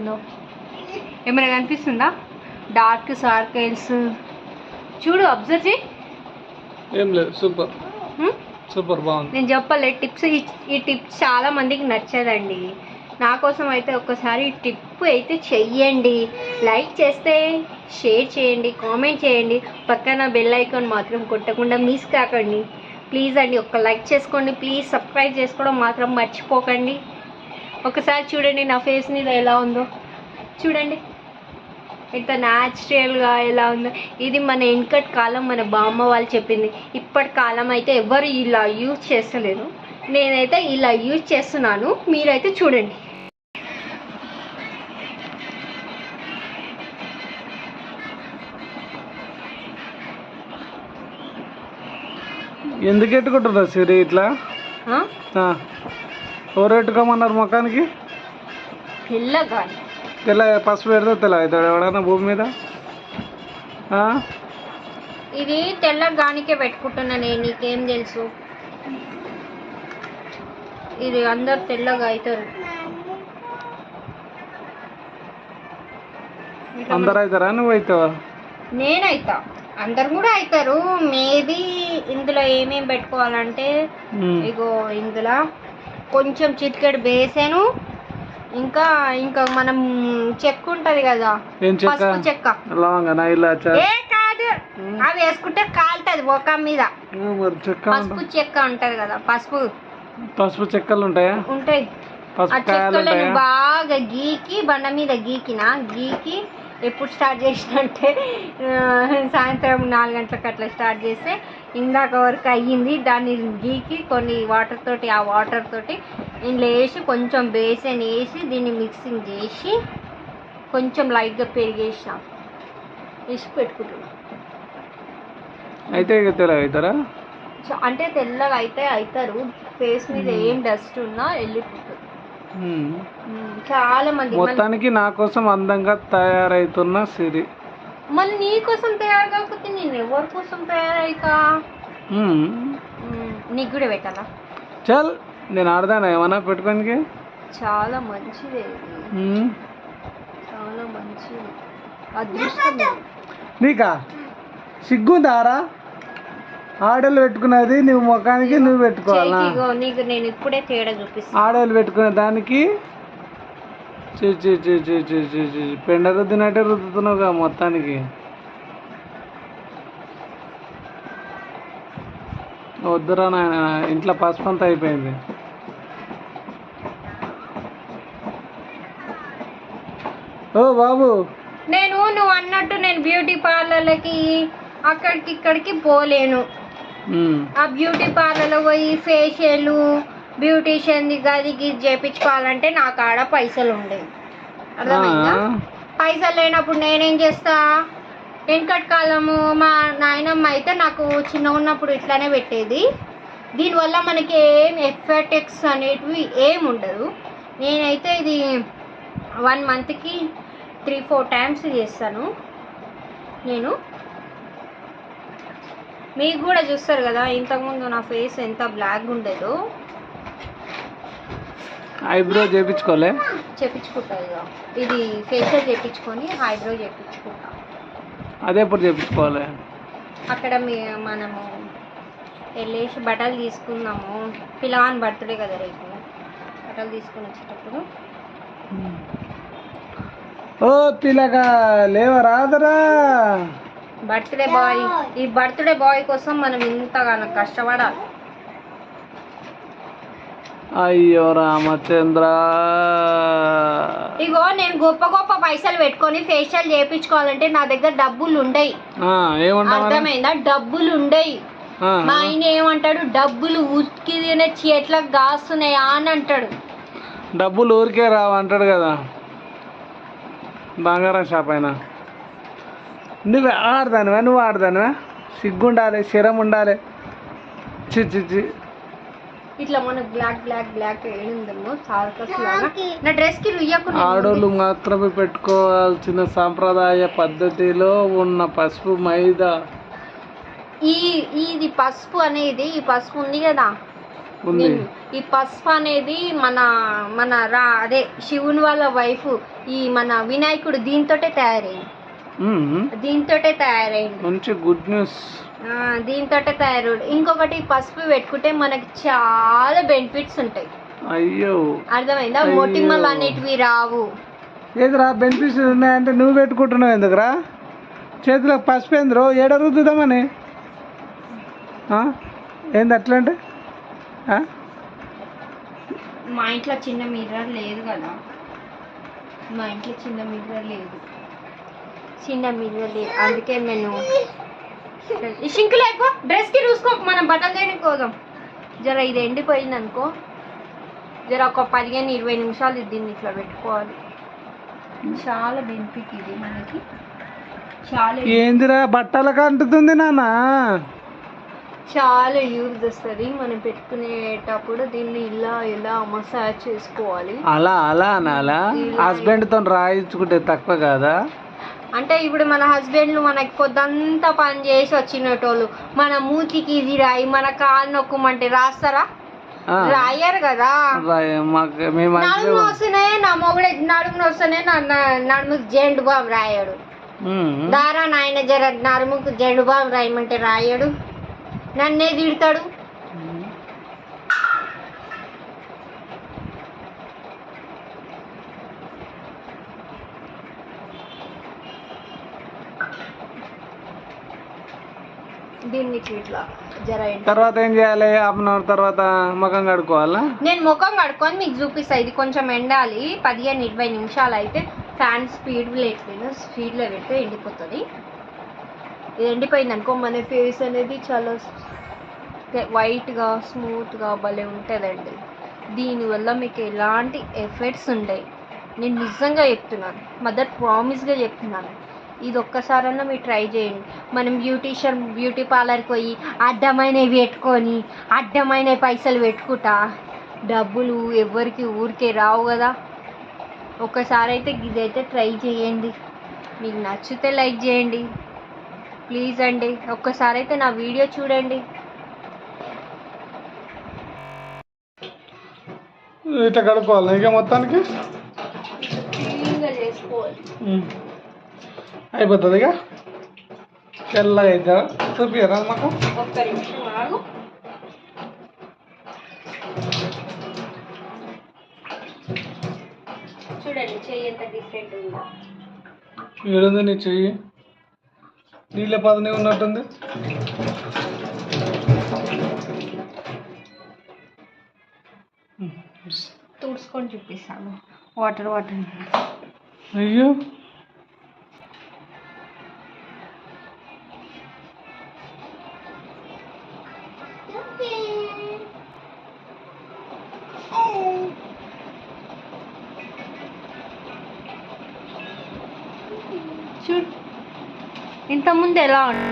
కనిపిస్తుందో ఏమైనా కనిపిస్తుందా? డార్క్ సర్కిల్స్ చూడు అబ్జర్వ్ చేయి. ఏం లేదు సూపర్? సూపర్ బాగుంది. నేను చెప్పలే టిప్స్ ఈ- టిప్స్ చాలా మందికి నచ్చదండి. నా కోసం అయితే ఒక్కసారి టిప్ అయితే చెయ్యండి. లైక్ చేస్తే షేర్ చేయండి కామెంట్ చేయండి. పక్కన బెల్ ఐకాన్ మాత్రం కొట్టకుండా మిస్ కాకండి. ప్లీజ్ అండి ఒక్క లైక్ చేసుకోండి. ప్లీజ్ సబ్స్క్రైబ్ చేసుకోవడం మాత్రం మర్చిపోకండి. ఒకసారి చూడండి నా ఫేస్ మీద ఎలా ఉందో. చూడండి. ఎంత న్యాచురల్గా ఎలా ఉందో. ఇది మన వెనకటి కాలం మన బామ్మ వాళ్ళు చెప్పింది. ఇప్పటి కాలం అయితే ఎవరు ఇలా యూజ్ చేస్తలేరు. నేనైతే ఇలా యూజ్ చేస్తున్నాను. మీరైతే చూడండి. ఎందుకు ఎట్టుకుంటున్నారు సిరి ఇట్లా. ఎవరు ఎట్టుకోమన్నారు ముఖానికి? తెల్లగా తెల్ల పసుపు పెడితే తెల్ల అవుతాడు ఎవడన్నా భూమి మీద? ఆ? ఇది తెల్లగానికే పెట్టుకుంటున్నా నేను నీకేం తెలుసు? ఇది అందరు తెల్లగా అవుతారు. అందరు అవుతారా? నువ్వు అవుతావా? నేనైతా అందరు కూడా అవుతారు. మేబీ ఇందులో ఏమేం పెట్టుకోవాలంటే ఉమ్. ఇగో ఇందులో కొంచెం చిటికెడు బేసాను ఇంకా ఇంకా మనం చెక్క ఉంటది కదా. పసుపు చెక్క. ఏ కాదు అవి వేసుకుంటే కాలుతుంది ఒక మీద. పసుపు చెక్క ఉంటది కదా పసుపు. పసుపు చెక్కలు ఉంటాయా? ఉంటాయి. ఆ చెక్కలను బాగా గీకి బండ మీద గీకిన గీకి ఎప్పుడు స్టార్ట్ చేసిన అంటే ఆ, సాయంత్రం నాలుగు గంటలకు అట్లా స్టార్ట్ చేస్తే ఇందాక వరకు అయ్యింది. దాన్ని గీకి కొన్ని వాటర్ తోటి ఆ వాటర్ తోటి ఇందులో వేసి కొంచెం బేసన్ వేసి దీన్ని మిక్సింగ్ చేసి కొంచెం లైట్గా పెరిగేసిన. వేసి పెట్టుకుంటున్నాం. అయితే అవుతారా? అంటే తెల్లగా అయితే అవుతారు. ఫేస్ మీద ఏం డస్ట్ ఉన్నా వెళ్ళిపోతుంది. చాలా మంది మొత్తానికి నా కోసం అందంగా తయారైతున్న సిరి. మళ్ళీ నీ కోసం తయారు కాకపోతే నేను ఎవరి కోసం తయారైతా? నీకు కూడా పెట్టాలా? చల్ నేను ఆడదానా? ఏమన్నా పెట్టుకోనికి? చాలా మంచిది. చాలా మంచిది. అదృష్టం. నీకా? సిగ్గుందారా ఆడోళ్ళు పెట్టుకున్నది నువ్వు ముఖానికి నువ్వు పెట్టుకోవాలా? నీకు నేను ఇప్పుడే తేడా చూపిస్తాను ఆడోళ్ళు పెట్టుకునే దానికి చి చి చి చి చి చి చి. పెండ రుద్దినట్టే రుద్దుతున్నావుగా మొత్తానికి వద్దురా నాయన ఇంట్లో పసుపు అంతా అయిపోయింది ఓ బాబు నేను నువ్వు అన్నట్టు నేను బ్యూటీ పార్లర్లకి అక్కడికి ఇక్కడికి పోలేను. ఆ బ్యూటీ పార్లర్లో పోయి ఫేషియల్ బ్యూటీషియన్ గదికి చేపించుకోవాలంటే నా కాడ పైసలు ఉండేవి అర్థమైందా. పైసలు లేనప్పుడు నేనేం చేస్తా? వెనకటి కాలము మా నాయనమ్మ అయితే నాకు చిన్న ఉన్నప్పుడు ఇట్లానే పెట్టేది. దీనివల్ల మనకి ఏం ఎఫెక్ట్స్ అనేటివి ఏం ఉండదు. నేనైతే ఇది వన్ మంత్కి త్రీ ఫోర్ టైమ్స్ చేస్తాను. నేను. మీకు కూడా చూస్తారు కదా ఇంతకుముందు నా ఫేస్ ఎంత బ్లాక్ ఉండేదో. ఐబ్రో చేపించుకోలే? చేపించుకుంటా ఇక ఇది ఫేషియల్ చేపించుకొని ఐబ్రో చేపించుకుంటా. అదే ఎప్పుడు చేపించుకోవాలి? అక్కడ మనము వెళ్ళేసి బట్టలు తీసుకుందాము. పిల్లవాని బర్త్డే కదా రేపు. బట్టలు తీసుకొని వచ్చేటప్పుడు. ఓ పిల్లగా లేవ రాదరా బర్త్డే బాయ్. ఈ బర్త్డే బాయ్ కోసం మనం ఇంతగానో కష్టపడాలి. అయ్యో రామచంద్ర. ఇగో నేను గొప్ప గొప్ప పైసలు పెట్టుకొని ఫేషియల్ చేయించుకోవాలంటే నా దగ్గర డబ్బులు ఉండయి? అర్థమైందా? డబ్బులు ఉండయి మా ఆయన ఏమంటాడు? డబ్బులు ఉతికి తినే చేట్లకు గాస్తున్నాయా అని అంటాడు. డబ్బులు ఊరికే రావు అంటాడు కదా. బంగారం షాప్ అయినా. నువ్వు ఆడదానువా? నువ్వు ఆడదానువా? సిగ్గుండాలి శరం ఉండాలి. చి చి చి. ఇట్లా మనకు బ్లాక్ బ్లాక్ బ్లాక్ ఏముందేమో సార్కస్ లాగా. నా డ్రెస్కి రుయ్యకు ఆడోళ్ళు మాత్రమే పెట్టుకోవాల్సిన సాంప్రదాయ పద్ధతిలో ఉన్న పసుపు మైదా. ఈ ఇది పసుపు అనేది ఈ పసుపు ఉంది కదా? ఉంది. ఈ పసుపు అనేది మన మన రా అదే శివుని వాళ్ళ వైఫ్ ఈ మన వినాయకుడు దీంతోటే తయారైంది. దీంతోటే తయారైంది. మంచి గుడ్ న్యూస్ ఆ, దీంతోటే తయారు ఇంకొకటి పసుపు పెట్టుకుంటే మనకి చాలా బెనిఫిట్స్ ఉంటాయి. అయ్యో. అర్థమైందా. మొటిమలు అనేటివి రావు. ఏదిరా బెనిఫిట్స్ ఉన్నాయంటే నువ్వు పెట్టుకుంటున్నావు ఎందుకురా? చేతిలో పసుపు ఏందిరో? ఏడ రుద్దుదామని? ఏంది అట్లంటే? ఆ? మా ఇంట్లో చిన్న మిర్రర్ లేదు కదా. మా ఇంట్లో చిన్న మిర్రర్ లేదు. చిన్న మిర్రర్ లేదు. అందుకే నేను ఈ సింక్ లేకో డ్రెస్కి చూసుకో మనం బట్టలు చేయడానికి పోదాం జర ఇది ఎండిపోయింది అనుకో. జర ఒక పదిహేను ఇరవై నిమిషాలు ఇది దీన్ని ఇట్లా పెట్టుకోవాలి. చాలా బెనిఫిట్ ఇది మనకి. చాలా ఏందిరా బట్టలకు అంటుతుంది నాన్న? చాలా యూజ్ వస్తుంది మనం పెట్టుకునేటప్పుడు దీన్ని ఇలా ఇలా మసాజ్ చేసుకోవాలి. అలా అలా అనాలా? హస్బెండ్తో రాయించుకుంటే తక్కువ కాదా? అంటే ఇప్పుడు మన హస్బెండ్లు మనకి పొద్దంతా పని చేసి వచ్చినటోళ్ళు మన మూతికి ఇది రాయి మన కాలు నొక్కమంటే రాస్తారా? రాయరు కదా. నడుము వస్తేనే నా మొగుడే నడుము వస్తేనే నా నా- నడుముకి జెండు బాబు రాయడు. దారా నాయన జర నడుముకు జెండు బాబు రాయమంటే రాయడు. నన్నే తిడతాడు. దీన్ని ఇట్లా జర తర్వాత ఏం చేయాలి? హాఫ్ అన్ అవర్ తర్వాత ముఖం కడుక్కోవాలా? నేను ముఖం కడుక్కొని మీకు చూపిస్తా. ఇది కొంచెం ఎండాలి. పదిహేను ఇరవై నిమిషాలు అయితే ఫ్యాన్ స్పీడ్ లేకపోయినా స్పీడ్లో పెడితే ఎండిపోతుంది. ఇది ఎండిపోయింది అనుకో మన ఫేస్ అనేది చాలా వైట్గా స్మూత్గా భలే ఉంటుందండి. దీనివల్ల మీకు ఎలాంటి ఎఫెక్ట్స్ ఉంటాయి? నేను నిజంగా చెప్తున్నాను. మదర్ ప్రామిస్గా చెప్తున్నాను. ఇది ఒక్కసారన్నా మీరు ట్రై చేయండి. మనం బ్యూటీషియన్ బ్యూటీ పార్లర్కి పోయి అడ్డమైనవి పెట్టుకొని అడ్డమైన పైసలు పెట్టుకుంటా డబ్బులు ఎవరికి ఊరికే రావు కదా. ఒక్కసారి అయితే ఇదైతే ట్రై చేయండి. మీకు నచ్చితే లైక్ చేయండి. ప్లీజ్ అండి ఒక్కసారి అయితే నా వీడియో చూడండి. ఇట్లా కడుక్కోవాలి ఇక మొత్తానికి? చేసుకోవాలి. మ్మ్. అయిపోతుంది ఇక తెల్లగా అవుతుందా చూపియరా మాకు? ఒక్క నిమిషం ఆగు. చూడండి చెయ్యి ఎంత డిఫరెంట్ ఉందో. ఏడుంది నీ చెయ్యి? నీళ్ళ పదని ఉన్నట్టుంది. తుడుచుకొని చూపిస్తాను. Water water. అయ్యో. ఇంతకుముందు ఎలా ఉంది